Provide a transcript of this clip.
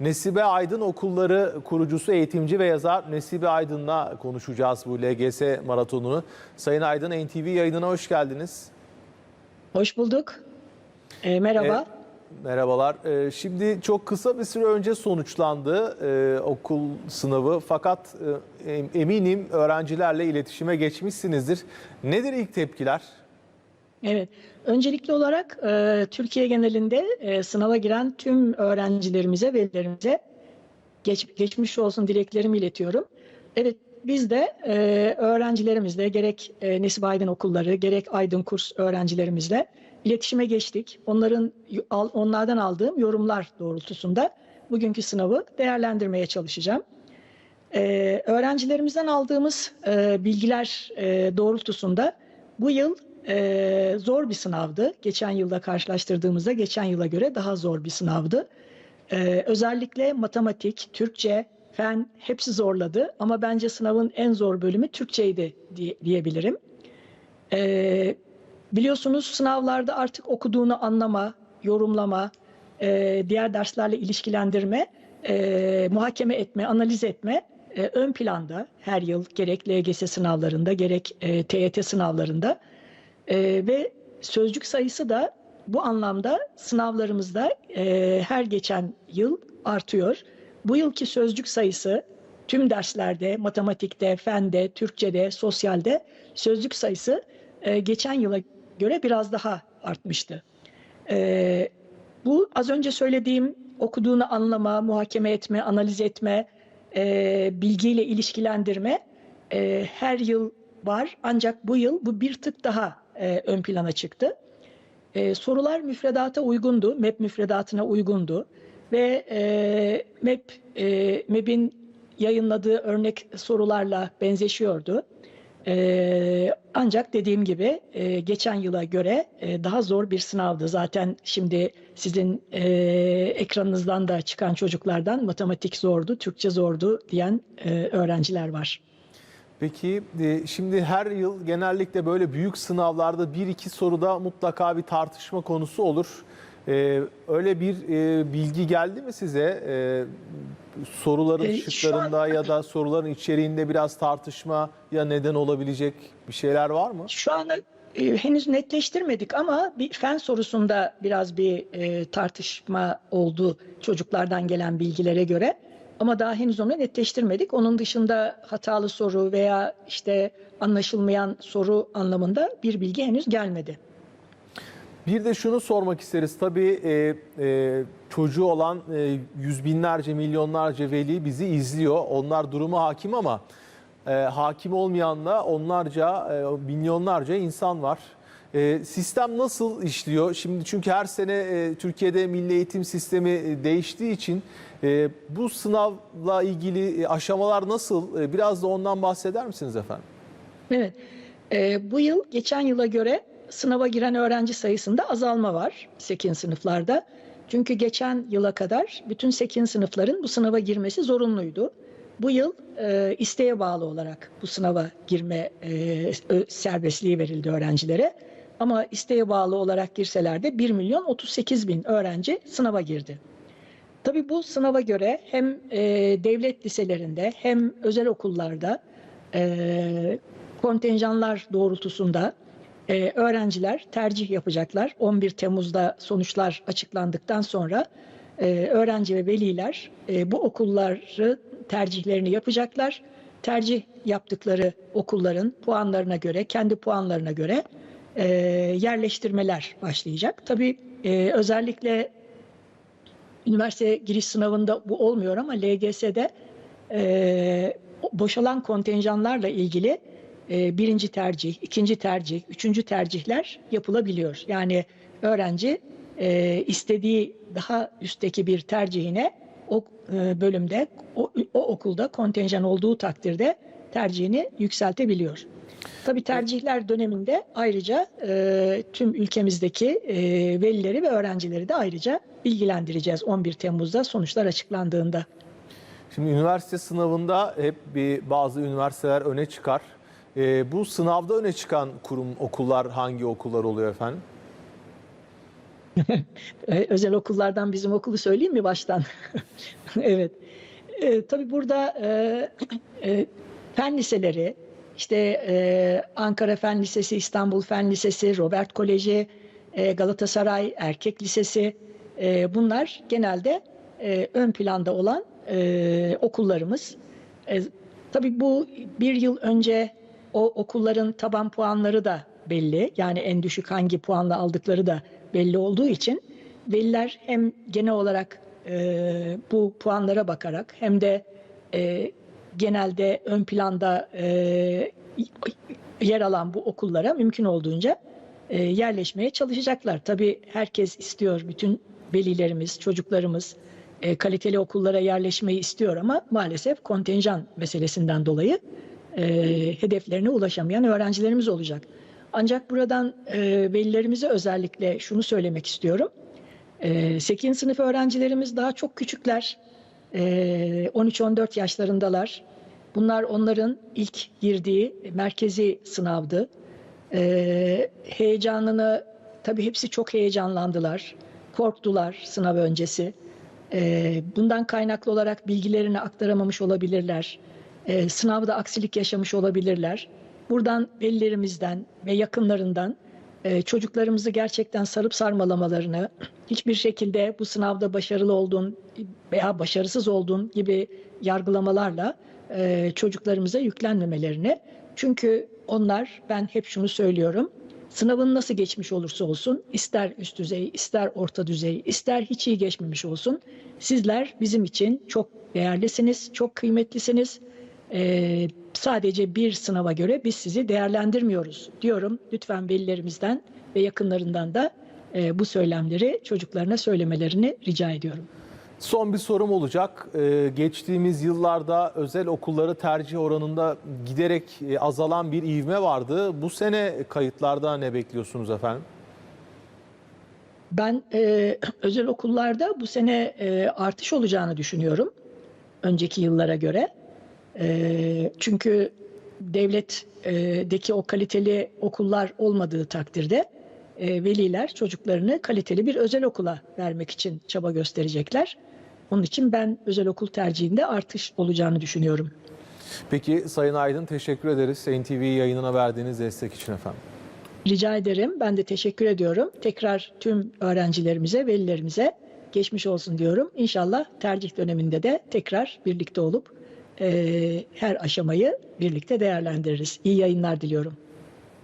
Nesibe Aydın Okulları kurucusu, eğitimci ve yazar Nesibe Aydın'la konuşacağız bu LGS maratonunu. Sayın Aydın NTV yayınına hoş geldiniz. Hoş bulduk. Ee, merhaba. Merhabalar. Ee, Şimdi çok kısa bir süre önce sonuçlandı e, okul sınavı fakat e, em- eminim öğrencilerle iletişime geçmişsinizdir. Nedir ilk tepkiler? Evet. Öncelikli olarak e, Türkiye genelinde e, sınava giren tüm öğrencilerimize, velilerimize geç, geçmiş olsun dileklerimi iletiyorum. Evet, biz de e, öğrencilerimizle gerek e, Nesip Aydın okulları, gerek Aydın kurs öğrencilerimizle iletişime geçtik. Onların onlardan aldığım yorumlar doğrultusunda bugünkü sınavı değerlendirmeye çalışacağım. Ee, öğrencilerimizden aldığımız e, bilgiler e, doğrultusunda bu yıl e, zor bir sınavdı. Geçen yılda karşılaştırdığımızda geçen yıla göre daha zor bir sınavdı. Ee, özellikle matematik, Türkçe, fen hepsi zorladı ama bence sınavın en zor bölümü Türkçeydi diye, diyebilirim. Ee, biliyorsunuz sınavlarda artık okuduğunu anlama, yorumlama, e, diğer derslerle ilişkilendirme, e, muhakeme etme, analiz etme e, ön planda her yıl gerek LGS sınavlarında gerek e, TYT sınavlarında E, ve sözcük sayısı da bu anlamda sınavlarımızda e, her geçen yıl artıyor. Bu yılki sözcük sayısı tüm derslerde, matematikte, fende, Türkçede, sosyalde sözcük sayısı e, geçen yıla göre biraz daha artmıştı. E, bu az önce söylediğim okuduğunu anlama, muhakeme etme, analiz etme, e, bilgiyle ilişkilendirme e, her yıl var. Ancak bu yıl bu bir tık daha e, ön plana çıktı. E, sorular müfredata uygundu, MEP müfredatına uygundu ve e, MEP e, MEP'in yayınladığı örnek sorularla benzeşiyordu. E, ancak dediğim gibi e, geçen yıla göre e, daha zor bir sınavdı. Zaten şimdi sizin e, ekranınızdan da çıkan çocuklardan matematik zordu, Türkçe zordu diyen e, öğrenciler var. Peki e, şimdi her yıl genellikle böyle büyük sınavlarda bir iki soruda mutlaka bir tartışma konusu olur. E, Öyle bir e, bilgi geldi mi size? E, Soruların E, şıklarında ya da soruların içeriğinde biraz tartışma ya neden olabilecek bir şeyler var mı? Şu anda e, henüz netleştirmedik ama bir fen sorusunda biraz bir e, tartışma oldu çocuklardan gelen bilgilere göre. Ama daha henüz onu netleştirmedik. Onun dışında hatalı soru veya işte anlaşılmayan soru anlamında bir bilgi henüz gelmedi. Bir de şunu sormak isteriz. Tabii e, e, çocuğu olan e, yüz binlerce, milyonlarca veli bizi izliyor. Onlar duruma hakim ama e, hakim olmayanla onlarca, e, milyonlarca insan var. E, sistem nasıl işliyor? Şimdi çünkü her sene e, Türkiye'de milli eğitim sistemi e, değiştiği için e, bu sınavla ilgili e, aşamalar nasıl? E, biraz da ondan bahseder misiniz efendim? Evet. Ee, bu yıl geçen yıla göre sınava giren öğrenci sayısında azalma var 8 sınıflarda. Çünkü geçen yıla kadar bütün 8 sınıfların bu sınava girmesi zorunluydu. Bu yıl e, isteğe bağlı olarak bu sınava girme e, serbestliği verildi öğrencilere. Ama isteğe bağlı olarak girseler de 1 milyon 38 bin öğrenci sınava girdi. Tabii bu sınava göre hem e, devlet liselerinde hem özel okullarda e, kontenjanlar doğrultusunda e, öğrenciler tercih yapacaklar. 11 Temmuz'da sonuçlar açıklandıktan sonra e, öğrenci ve veliler e, bu okulları tercihlerini yapacaklar. Tercih yaptıkları okulların puanlarına göre, kendi puanlarına göre e, yerleştirmeler başlayacak. Tabii e, özellikle üniversite giriş sınavında bu olmuyor ama LGS'de e, boşalan kontenjanlarla ilgili e, birinci tercih, ikinci tercih, üçüncü tercihler yapılabiliyor. Yani öğrenci e, istediği daha üstteki bir tercihine o e, bölümde, o, o okulda kontenjan olduğu takdirde tercihini yükseltebiliyor. Tabii tercihler döneminde ayrıca e, tüm ülkemizdeki e, velileri ve öğrencileri de ayrıca bilgilendireceğiz 11 Temmuz'da sonuçlar açıklandığında. Şimdi üniversite sınavında hep bir bazı üniversiteler öne çıkar. Ee, bu sınavda öne çıkan kurum okullar hangi okullar oluyor efendim? E, Özel okullardan bizim okulu söyleyeyim mi baştan? Evet. E, tabii burada e, e, fen liseleri, işte e, Ankara Fen Lisesi, İstanbul Fen Lisesi, Robert Koleji, e, Galatasaray Erkek Lisesi, e, bunlar genelde e, ön planda olan e, okullarımız. E, tabii bu bir yıl önce o okulların taban puanları da belli. Yani en düşük hangi puanla aldıkları da belli olduğu için veliler hem genel olarak e, bu puanlara bakarak hem de e, genelde ön planda e, yer alan bu okullara mümkün olduğunca e, yerleşmeye çalışacaklar. Tabii herkes istiyor, bütün velilerimiz, çocuklarımız e, kaliteli okullara yerleşmeyi istiyor ama maalesef kontenjan meselesinden dolayı e, hedeflerine ulaşamayan öğrencilerimiz olacak. Ancak buradan e, velilerimize özellikle şunu söylemek istiyorum. E, 8. sınıf öğrencilerimiz daha çok küçükler. E, 13-14 yaşlarındalar. Bunlar onların ilk girdiği merkezi sınavdı. E, heyecanını, tabii hepsi çok heyecanlandılar. Korktular sınav öncesi. E, bundan kaynaklı olarak bilgilerini aktaramamış olabilirler. Sınavda aksilik yaşamış olabilirler. Buradan velilerimizden ve yakınlarından e, çocuklarımızı gerçekten sarıp sarmalamalarını, hiçbir şekilde bu sınavda başarılı olduğun veya başarısız olduğun gibi yargılamalarla e, çocuklarımıza yüklenmemelerini. Çünkü onlar, ben hep şunu söylüyorum, sınavın nasıl geçmiş olursa olsun, ister üst düzey, ister orta düzey, ister hiç iyi geçmemiş olsun, sizler bizim için çok değerlisiniz, çok kıymetlisiniz. Ee, sadece bir sınava göre biz sizi değerlendirmiyoruz diyorum. Lütfen velilerimizden ve yakınlarından da e, bu söylemleri çocuklarına söylemelerini rica ediyorum. Son bir sorum olacak. Ee, geçtiğimiz yıllarda özel okulları tercih oranında giderek e, azalan bir ivme vardı. Bu sene kayıtlarda ne bekliyorsunuz efendim? Ben e, özel okullarda bu sene e, artış olacağını düşünüyorum. Önceki yıllara göre. E, çünkü devletdeki o kaliteli okullar olmadığı takdirde e, veliler çocuklarını kaliteli bir özel okula vermek için çaba gösterecekler. Onun için ben özel okul tercihinde artış olacağını düşünüyorum. Peki Sayın Aydın teşekkür ederiz NTV yayınına verdiğiniz destek için efendim. Rica ederim. Ben de teşekkür ediyorum. Tekrar tüm öğrencilerimize, velilerimize geçmiş olsun diyorum. İnşallah tercih döneminde de tekrar birlikte olup e, her aşamayı birlikte değerlendiririz. İyi yayınlar diliyorum.